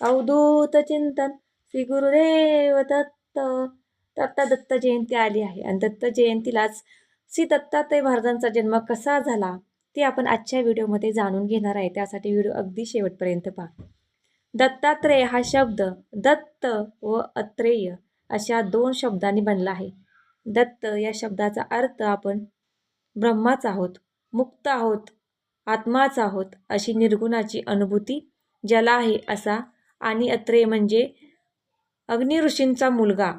अवधूत चिंतन श्री गुरुदेव दत्त. दत्ता दत्त जयंती आली आहे. आणि दत्त जयंतीलाच श्री दत्तात्रय महाराजांचा जन्म कसा झाला ते आपण आजच्या व्हिडिओमध्ये जाणून घेणार आहे. त्यासाठी व्हिडिओ अगदी शेवटपर्यंत पहा. दत्तात्रेय हा शब्द दत्त व अत्रेय अशा दोन शब्दांनी बनला आहे. दत्त या शब्दाचा अर्थ आपण ब्रह्माच आहोत मुक्त आहोत आत्माच आहोत अशी निर्गुणाची अनुभूती ज्याला आहे असा आणि अत्रेय म्हणजे अग्नि ऋषींचा मुलगा.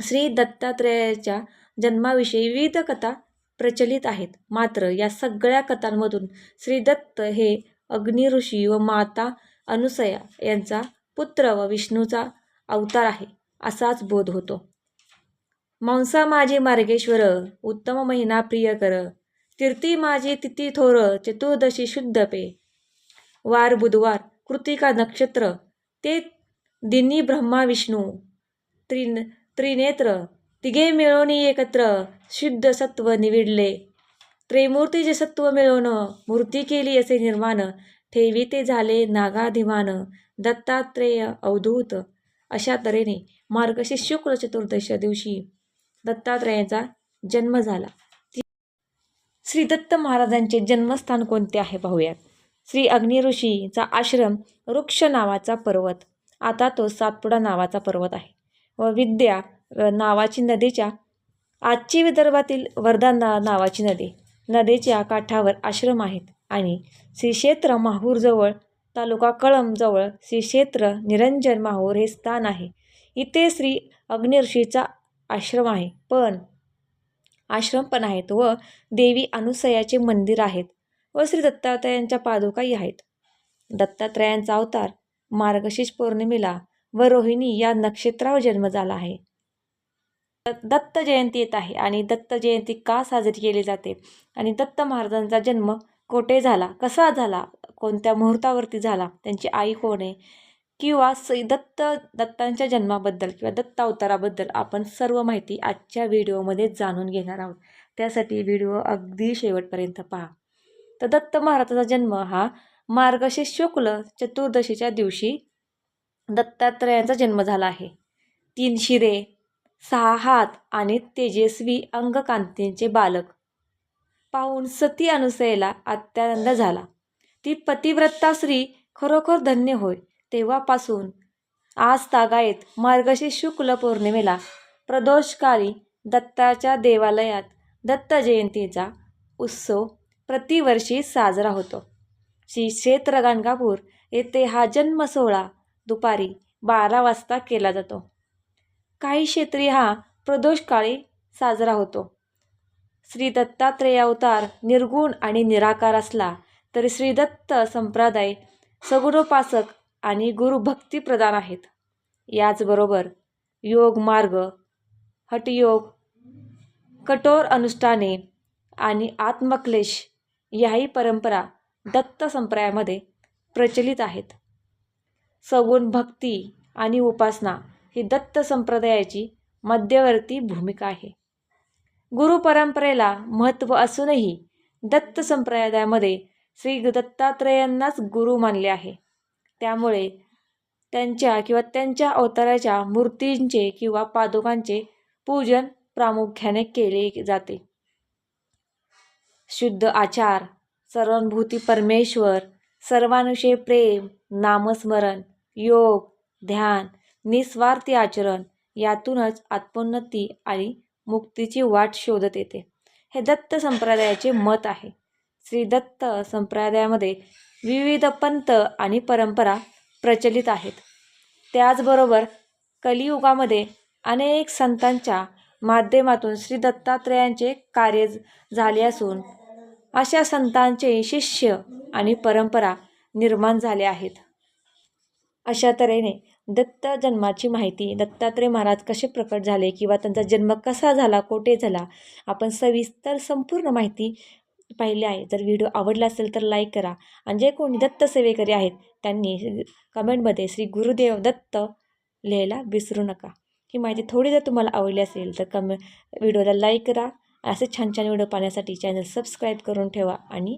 श्री दत्तात्रेयाच्या जन्माविषयी विविध कथा प्रचलित आहेत. मात्र या सगळ्या कथांमधून श्री दत्त हे अग्नि ऋषी व माता अनुसया यांचा पुत्र व विष्णूचा अवतार आहे असाच बोध होतो. मांसा माझे मार्गेश्वर उत्तम महिना प्रिय कर तीर्थी माझी तिथी थोर चतुर्दशी शुद्ध पे. वार बुधवार कृतिका नक्षत्र ते दिनी ब्रह्मा विष्णू त्रिन त्रिनेत्र तिघे मिळवणी एकत्र शुद्ध सत्व निविडले. त्रिमूर्तीचे सत्व मिळवणं मूर्ती केली असे निर्माण ठेवी ते झाले नागाधिमान दत्तात्रेय अवधूत. अशा तऱ्हेने मार्गशीर्ष शुक्ल चतुर्दश दिवशी दत्तात्रेयाचा जन्म झाला. श्री दत्त महाराजांचे जन्मस्थान कोणते आहे पाहूयात? श्री अग्नि ऋषीचा आश्रम वृक्ष नावाचा पर्वत. आता तो सातपुडा नावाचा पर्वत आहे. व विद्या नावाची नदीच्या आजची विदर्भातील वर्धा ना नावाची नदी. नदीच्या काठावर आश्रम आहेत आणि श्री क्षेत्र माहूरजवळ तालुका कळमजवळ श्री क्षेत्र निरंजन माहूर हे स्थान आहे. इथे श्री अग्निऋषीचा आश्रम आहे. पण आश्रम पण आहेत व देवी अनुसयाचे मंदिर आहेत. व श्री दत्तात्रयांच्या पादुकाही आहेत. दत्तात्रयांचा अवतार मार्गशीर्ष पौर्णिमेला व रोहिणी या नक्षत्रावर जन्म झाला आहे. दत्त जयंती येत आहे आणि दत्त जयंती का साजरी केली जाते आणि दत्त महाराजांचा जन्म कोठे झाला कसा झाला कोणत्या मुहूर्तावरती झाला त्यांची आई कोण आहे किंवा स दत्त दत्तांच्या जन्माबद्दल किंवा दत्त अवताराबद्दल आपण सर्व माहिती आजच्या व्हिडिओमध्ये जाणून घेणार आहोत. त्यासाठी व्हिडिओ अगदी शेवटपर्यंत पहा. तर दत्त महाराजाचा जन्म हा मार्गशीर्ष शुक्ल चतुर्दशीच्या दिवशी दत्तात्रयांचा जन्म झाला आहे. तीन शिरे सहा हात आणि तेजस्वी अंगकांतींचे बालक. पाहून सती अनुसयेला अत्यानंद झाला. ती पतिव्रता स्त्री खरोखर धन्य होय तेव्हापासून आज तागायत मार्गशीर्ष शुक्ल पौर्णिमेला प्रदोषकाली दत्ताच्या देवालयात दत्त जयंतीचा उत्सव प्रतिवर्षी साजरा होतो. श्री क्षेत्र गाणगापूर येथे हा जन्म सोहळा दुपारी बारा वाजता केला जातो. काही क्षेत्री हा प्रदोषकाळी साजरा होतो. श्री दत्तात्रेय अवतार निर्गुण आणि निराकार असला तरी श्री दत्त संप्रदाय सगुणोपासक आणि गुरुभक्ती प्रदान आहेत. याचबरोबर योग मार्ग हटयोग कठोर अनुष्ठाने आणि आत्मक्लेश याही परंपरा दत्त संप्रदायामध्ये प्रचलित आहेत. सगुण भक्ती आणि उपासना ही दत्त संप्रदायाची मध्यवर्ती भूमिका आहे. गुरु परंपरेला महत्त्व असूनही दत्त संप्रदायामध्ये श्री दत्तात्रेयांनाच गुरु मानले आहे. त्यामुळे त्यांच्या किंवा त्यांच्या अवताराच्या मूर्तींचे किंवा पादुकांचे पूजन प्रामुख्याने केले जाते. शुद्ध आचार सर्वानुभूती परमेश्वर सर्वानुषय प्रेम नामस्मरण योग ध्यान निस्वार्थी आचरण यातूनच आत्मोन्नती आणि मुक्तीची वाट शोधत येते. हे दत्त संप्रदायाचे मत आहे. श्री दत्त संप्रदायामध्ये विविध पंथ आणि परंपरा प्रचलित आहेत. त्याचबरोबर कलियुगामध्ये अनेक संतांच्या माध्यमातून श्री दत्तात्रेयांचे कार्य झाले असून अशा संतांचे शिष्य आणि परंपरा निर्माण झाले आहेत. अशा तऱ्हेने दत्त जन्माची माहिती दत्तात्रेय महाराज कसे प्रकट झाले किंवा त्यांचा जन्म कसा झाला कोठे झाला आपण सविस्तर संपूर्ण माहिती पाहिली आहे. जर व्हिडिओ आवडला असेल तर लाईक करा. आणि जे कोणी दत्त सेवेकरी आहेत त्यांनी कमेंटमध्ये श्री गुरुदेव दत्त लिहायला विसरू नका. ही माहिती थोडी जर तुम्हाला आवडली असेल तर कमे व्हिडिओला लाईक करा. असे छान छान व्हिडिओ पाहण्यासाठी चॅनल सबस्क्राईब करून ठेवा आणि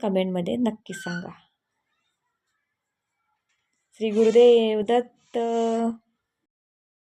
कमेंटमध्ये नक्की सांगा. श्री गुरुदेव दत्त.